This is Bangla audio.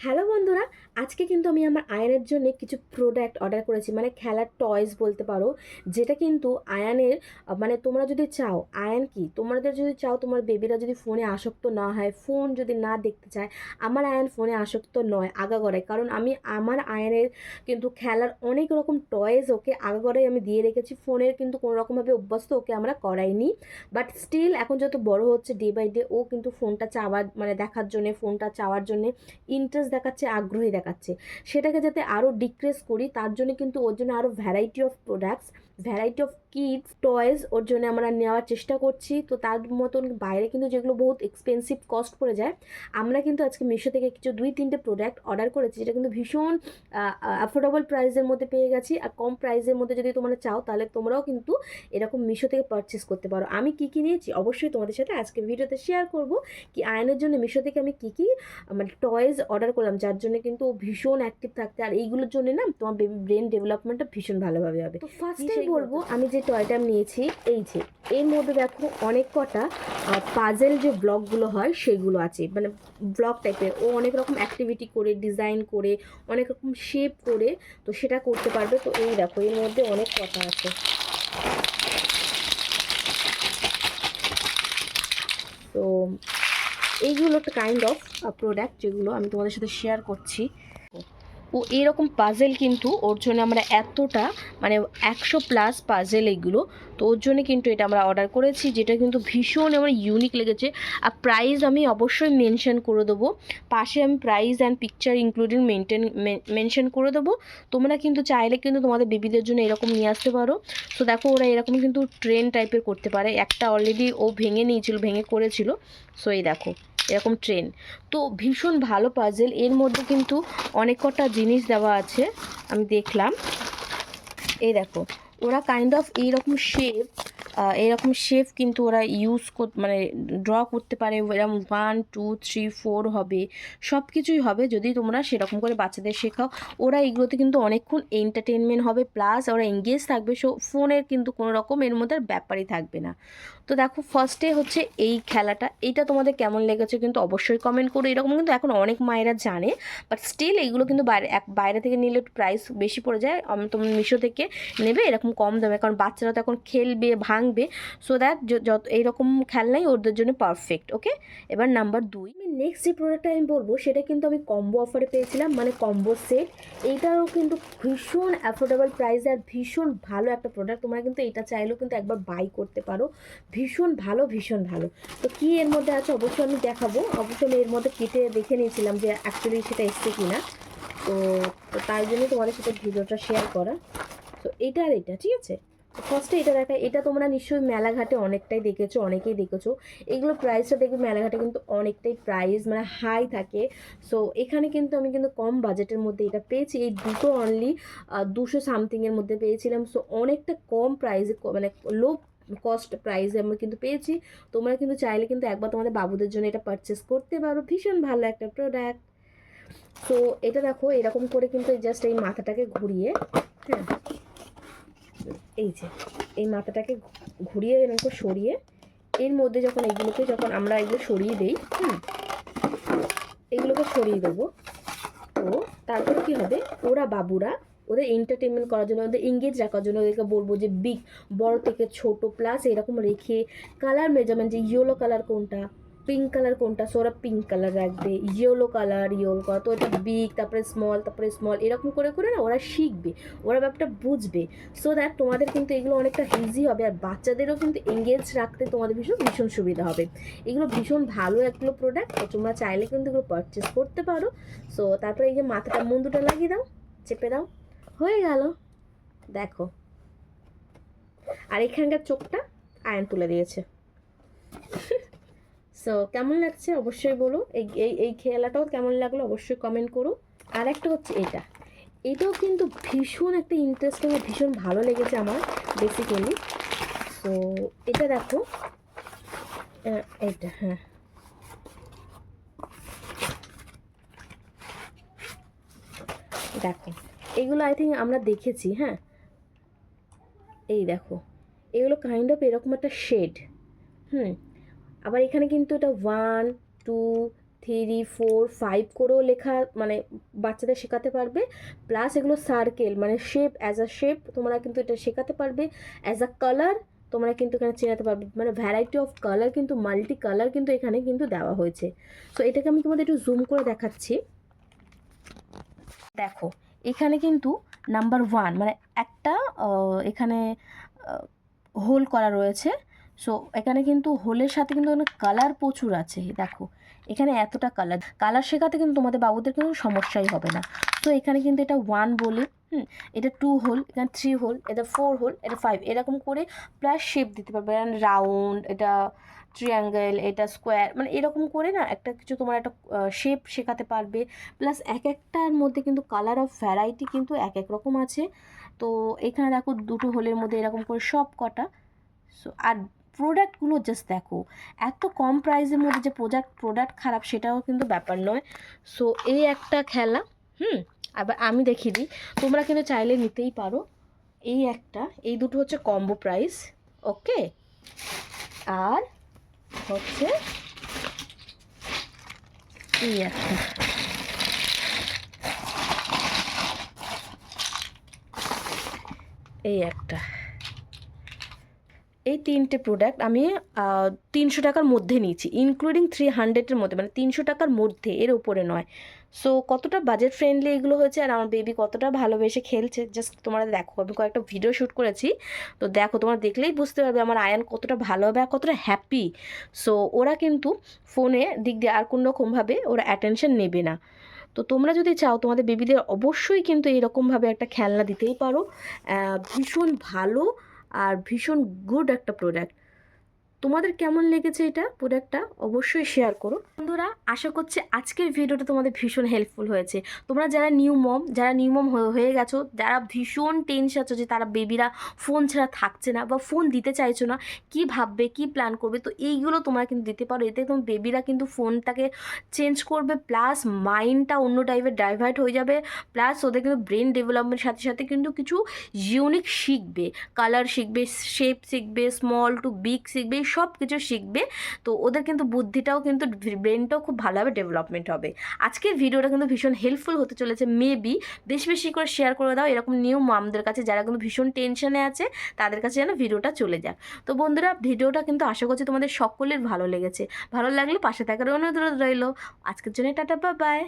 হ্যালো বন্ধুরা, আজকে কিন্তু আমি আমার আয়নের জন্য কিছু প্রোডাক্ট অর্ডার করেছি মানে খেলার টয়েস বলতে পারো, যেটা কিন্তু আয়ানের মানে তোমরা যদি চাও, আয়ান কি? তোমাদের যদি চাও, তোমার বেবিরা যদি ফোনে আসক্ত না হয় ফোন যদি না দেখতে চায়, আমার আয়ান ফোনে আসক্ত নয় আগাগড়ায় কারণ আমি, আমার আয়ানের কিন্তু খেলার অনেক রকম টয়েস ওকে আগাগড়াই আমি দিয়ে রেখেছি ফোনের কিন্তু কোনো রকমভাবে অভ্যস্ত ওকে আমরা করাইনি। বাট স্টিল এখন যত বড় হচ্ছে ডে বাই ডে ও কিন্তু ফোনটা চাওয়ার মানে দেখার জন্যে ফোনটা চাওয়ার জন্যে ইন্টারেস্ট দেখাচ্ছে, আগ্রহী দেখাচ্ছে। সেটাকে যাতে আরও ডিক্রেস করি, তার জন্য কিন্তু ওর জন্য আরও variety of products variety of kids toys ওর জন্য আমরা নেওয়ার চেষ্টা করছি। তো তার মতন বাইরে কিন্তু যেগুলো বহুত এক্সপেন্সিভ কস্ট পড়ে যায় আমরা কিন্তু আজকে মিশো থেকে কিছু দুই তিনটে প্রোডাক্ট অর্ডার করেছি যেটা কিন্তু ভীষণ অ্যাফোর্ডেবল প্রাইসের মধ্যে পেয়ে গেছি। আর কম প্রাইসের মধ্যে যদি তোমরা চাও তাহলে তোমরাও কিন্তু এরকম মিশো থেকে পারচেস করতে পারো। আমি কী কী নিয়েছি? অবশ্যই তোমাদের সাথে আজকে ভিডিওতে শেয়ার করব কি আয়নের জন্য মিশো থেকে আমি কী কী মানে টয়েস অর্ডার করলাম যার জন্য কিন্তু ও ভীষণ অ্যাক্টিভ থাকতে। আর এইগুলোর জন্য না তোমার বেবি ব্রেন ডেভেলপমেন্টটা ভীষণ ভালোভাবে হবে। তো ফার্স্টেই বলব আমি যে টয়টা আমি নিয়েছি, এই যে, এর মধ্যে দেখো অনেক কটা পাজেল যে ব্লগগুলো হয় সেগুলো আছে। মানে ব্লগ টাইপের ও অনেক রকম অ্যাক্টিভিটি করে ডিজাইন করে, অনেক রকম শেপ করে, তো সেটা করতে পারবে। তো এই দেখো, এর মধ্যে অনেক কথা আছে। তো, এইগুলো একটা কাইন্ড অফ প্রোডাক্ট যেগুলো আমি তোমাদের সাথে শেয়ার করছি। ও এরকম পাজেল কিন্তু ওর জন্য আমরা এতটা মানে একশো প্লাস পাজেল এগুলো, তো ওর জন্য কিন্তু এটা আমরা অর্ডার করেছি, যেটা কিন্তু ভীষণ আমার ইউনিক লেগেছে। আর প্রাইস আমি অবশ্যই মেনশন করে দেবো। পাশে আমি price and picture including maintain mention করে দেবো। তোমরা কিন্তু চাইলে কিন্তু তোমাদের বেবিদের জন্য এরকম নিয়ে আসতে পারো। তো দেখো ওরা এরকম কিন্তু ট্রেন টাইপের করতে পারে। একটা অলরেডি ও ভেঙে নিয়েছিল, ভেঙে করেছিল। সো এই দেখো। এরকম ট্রেন তো ভীষণ ভালো পাজেল এর মধ্যে কিন্তু অনেক কটা জিনিস দেওয়া আছে, আমি দেখলাম। এই দেখো, ওরা কাইন্ড অফ এইরকম শেপ এরকম শেপ কিন্তু ওরা ইউজ মানে ড্র করতে পারে। এরকম ওয়ান টু থ্রি ফোর হবে। সব কিছুই হবে যদি তোমরা সেরকম করে বাচ্চাদের শেখাও। ওরা এগুলোতে কিন্তু অনেকক্ষণ এন্টারটেনমেন্ট হবে। প্লাস ওরা এঙ্গেজ থাকবে। সো, ফোনের কিন্তু কোনো রকম এর মধ্যে ব্যাপারই থাকবে না। তো দেখো ফার্স্টে হচ্ছে এই খেলাটা। এইটা তোমাদের কেমন লেগেছে কিন্তু অবশ্যই কমেন্ট করো। এরকম কিন্তু এখন অনেক মায়েরা জানে। বাট স্টিল এইগুলো কিন্তু বাইরে, এক, বাইরে থেকে নিলে একটু প্রাইস বেশি পড়ে যায়। তোমরা মিশো থেকে নেবে। এরকম কম দামে। কারণ বাচ্চারা তো এখন খেলবে ভাঙবে সো দ্যাট যত, এইরকম খেলনাই ওদের জন্য পারফেক্ট ওকে এবার নাম্বার দুই, আমি নেক্সট যে প্রোডাক্টটা আমি বলব, সেটা কিন্তু আমি কম্বো অফারে পেয়েছিলাম মানে কম্বো সেট এইটাও কিন্তু ভীষণ অ্যাফোর্ডেবল প্রাইস আর ভীষণ ভালো একটা প্রোডাক্ট তোমরা কিন্তু এটা চাইলেও কিন্তু একবার বাই করতে পারো। ভীষণ ভালো ভীষণ ভালো। তো কি এর মধ্যে আছে অবশ্যই আমি দেখাবো। অবশ্যই আমি এর মধ্যে কেটে দেখে নিয়েছিলাম যে অ্যাকচুয়ালি সেটা এসছে কি না তো তাই জন্যই তোমাদের সাথে ভিডিওটা শেয়ার করা। তো এটা আর এটা, ঠিক আছে? ফার্স্টে এটা দেখা এটা তোমরা নিশ্চয়ই মেলাঘাটে অনেকটাই দেখেছ, অনেকেই দেখেছ। এগুলো প্রাইসটা দেখবে, মেলাঘাটে কিন্তু অনেকটাই প্রাইস মানে হাই থাকে। সো এখানে কিন্তু আমি কিন্তু কম বাজেটের মধ্যে এটা পেয়েছি। এই দুটো অনলি দুশো সামথিংয়ের মধ্যে পেয়েছিলাম। সো অনেকটা কম প্রাইসে মানে লো কস্ট প্রাইসে আমরা কিন্তু পেয়েছি। তোমরা কিন্তু চাইলে কিন্তু একবার তোমাদের বাবুদের জন্য এটা পারচেস করতে পারো। ভীষণ ভালো একটা প্রোডাক্ট তো এটা দেখো, এরকম করে কিন্তু জাস্ট এই মাথাটাকে ঘুরিয়ে হ্যাঁ। এই যে, এই মাথাটাকে ঘুরিয়ে এরকম করে সরিয়ে, এর মধ্যে যখন এগুলোকে যখন আমরা এগুলো সরিয়ে দিই, হুম এগুলোকে সরিয়ে দেবো, তো তারপর কি হবে? ওরা বাবুরা ওদের এন্টারটেনমেন্ট করার জন্য, ওদের এঙ্গেজ রাখার জন্য ওদেরকে বলব যে, বিগ, বড় থেকে ছোট প্লাস এরকম রেখে কালার মেজারমেন্ট যে ইয়েলো কালার কোনটা পিঙ্ক কালার কোনটা? সো ওরা পিঙ্ক কালার রাখবে ইয়েলো কালার ইয়েলো কালার তো এটা বিগ তারপরে স্মল তারপরে স্মল এরকম করে করে না ওরা শিখবে, ওরা ব্যাপারটা বুঝবে। সো দ্যাট তোমাদের কিন্তু এগুলো অনেকটা ইজি হবে আর বাচ্চাদেরও কিন্তু এঙ্গেজ রাখতে তোমাদের ভীষণ ভীষণ সুবিধা হবে। এগুলো ভীষণ ভালো একগুলো প্রোডাক্ট তোমরা চাইলে কিন্তু এগুলো পারচেস করতে পারো। সো তারপরে এই যে মাথাটা মুন্ডুটা লাগিয়ে দাও, চেপে দাও, হয়ে গেল। দেখো। আর এখানকার চোখটা আয়ন তুলে দিয়েছে। সো কেমন লাগছে অবশ্যই বলো। এই এই খেলাটাও কেমন লাগল অবশ্যই কমেন্ট করো। আর একটা হচ্ছে এটা। এটাও কিন্তু ভীষণ একটা ইন্টারেস্টিং ভীষণ ভালো লেগেছে আমার বেসিক্যালি সো এটা দেখো। এটা হ্যাঁ। দেখো, এগুলো আই থিঙ্ক আমরা দেখেছি হ্যাঁ। এই দেখো, এগুলো কাইন্ড অফ এরকম একটা শেড হুম। আবার এখানে কিন্তু এটা one two three four five করেও লেখা মানে বাচ্চাদের শেখাতে পারবে। প্লাস এগুলো সার্কেল মানে শেপ অ্যাজ আ শেপ তোমরা কিন্তু এটা শেখাতে পারবে। অ্যাজ আ কালার তোমরা কিন্তু এখানে চেনাতে পারবে। মানে ভ্যারাইটি অফ কালার কিন্তু মাল্টি কালার কিন্তু এখানে কিন্তু দেওয়া হয়েছে। সো এটাকে আমি তোমাদের একটু জুম করে দেখাচ্ছি। দেখো, এখানে কিন্তু নাম্বার ওয়ান মানে একটা এখানে হোল করা রয়েছে। সো এখানে কিন্তু হোলের সাথে কিন্তু অনেক কালার প্রচুর আছে, দেখো। এখানে এতটা কালার কালার শেখাতে কিন্তু তোমাদের বাবুদের কিন্তু সমস্যাই হবে না। তো এখানে কিন্তু এটা ওয়ান বলে, হুম, এটা টু হোল এখানে থ্রি হোল এটা ফোর হোল এটা ফাইভ এরকম করে প্লাস শেপ দিতে পারবে। রাউন্ড এটা ট্রিয়াঙ্গেল এটা স্কোয়ার মানে এরকম করে না, একটা কিছু তোমার একটা শেপ শেখাতে পারবে। প্লাস এক একটার মধ্যে কিন্তু কালার অফ ভ্যারাইটি কিন্তু এক এক রকম আছে। তো, এখানে দেখো দুটো হোলের মধ্যে এরকম করে সব কটা। সো আর প্রোডাক্টগুলো জাস্ট দেখো। এত কম প্রাইসের মধ্যে যে প্রোডাক্ট প্রোডাক্ট খারাপ সেটাও কিন্তু ব্যাপার নয়। সো এই একটা খেলা, হুম? আবার আমি দেখিয়ে দিই, তোমরা কিন্তু চাইলে নিতেই পারো। এই একটা, এই দুটো হচ্ছে কম্বো প্রাইস ওকে আর হচ্ছে এই একটা। এই একটা। এই তিনটে প্রোডাক্ট আমি তিনশো টাকার মধ্যে নিয়েছি ইনক্লুডিং থ্রি হান্ড্রেডের মধ্যে মানে তিনশো টাকার মধ্যে, এর উপরে নয়। সো কতটা বাজেট ফ্রেন্ডলি এগুলো হয়েছে আর আমার বেবি কতটা ভালোবেসে খেলছে জাস্ট তোমরা দেখো। আমি কয়েকটা ভিডিও শ্যুট করেছি, তো দেখো, তোমরা দেখলেই বুঝতে পারবে আমার আয়ান কতটা ভালো হবে আর কতটা হ্যাপি সো ওরা কিন্তু ফোনে দিক দিয়ে আর কোনো রকমভাবে ওরা অ্যাটেনশন নেবে না। তো তোমরা যদি চাও, তোমাদের বেবিদের অবশ্যই কিন্তু এরকমভাবে একটা খেলনা দিতেই পারো। ভীষণ ভালো আর ভীষণ গুড একটা প্রোডাক্ট তোমাদের কেমন লেগেছে এটা প্রোডাক্টটা অবশ্যই শেয়ার করো। বন্ধুরা, আশা করছি আজকের ভিডিওটা তোমাদের ভীষণ হেল্পফুল হয়েছে। তোমরা যারা নিউ মম যারা নিউ মম হয়ে গেছো, যারা ভীষণ টেনশন আছো যে তারা বেবিরা ফোন ছাড়া থাকছে না বা ফোন দিতে চাইছো না, কি ভাববে, কি প্ল্যান করবে, তো এইগুলো তোমরা কিন্তু দিতে পারো। এতে তোমার বেবিরা কিন্তু ফোনটাকে চেঞ্জ করবে প্লাস মাইন্ডটা অন্য টাইপের ডাইভার্ট হয়ে যাবে প্লাস ওদের কিন্তু ব্রেন ডেভেলপমেন্টের সাথে সাথে কিন্তু কিছু ইউনিক শিখবে। কালার শিখবে শেপ শিখবে স্মল টু বিগ শিখবে সব কিছু শিখবে। তো ওদের কিন্তু বুদ্ধিটাও কিন্তু ব্রেনটাও খুব ভালোভাবে ডেভেলপমেন্ট হবে। আজকের ভিডিওটা কিন্তু ভীষণ হেল্পফুল হতে চলেছে মেবি বেশি বেশি করে শেয়ার করে দাও এরকম নিউ মামদের কাছে যারা কিন্তু ভীষণ টেনশনে আছে, তাদের কাছে যেন ভিডিওটা চলে যাক। তো বন্ধুরা ভিডিওটা কিন্তু আশা করছি তোমাদের সকলের ভালো লেগেছে। ভালো লাগলে পাশে থাকার অনুরোধ রইল। আজকের জন্য টাটা বা বাই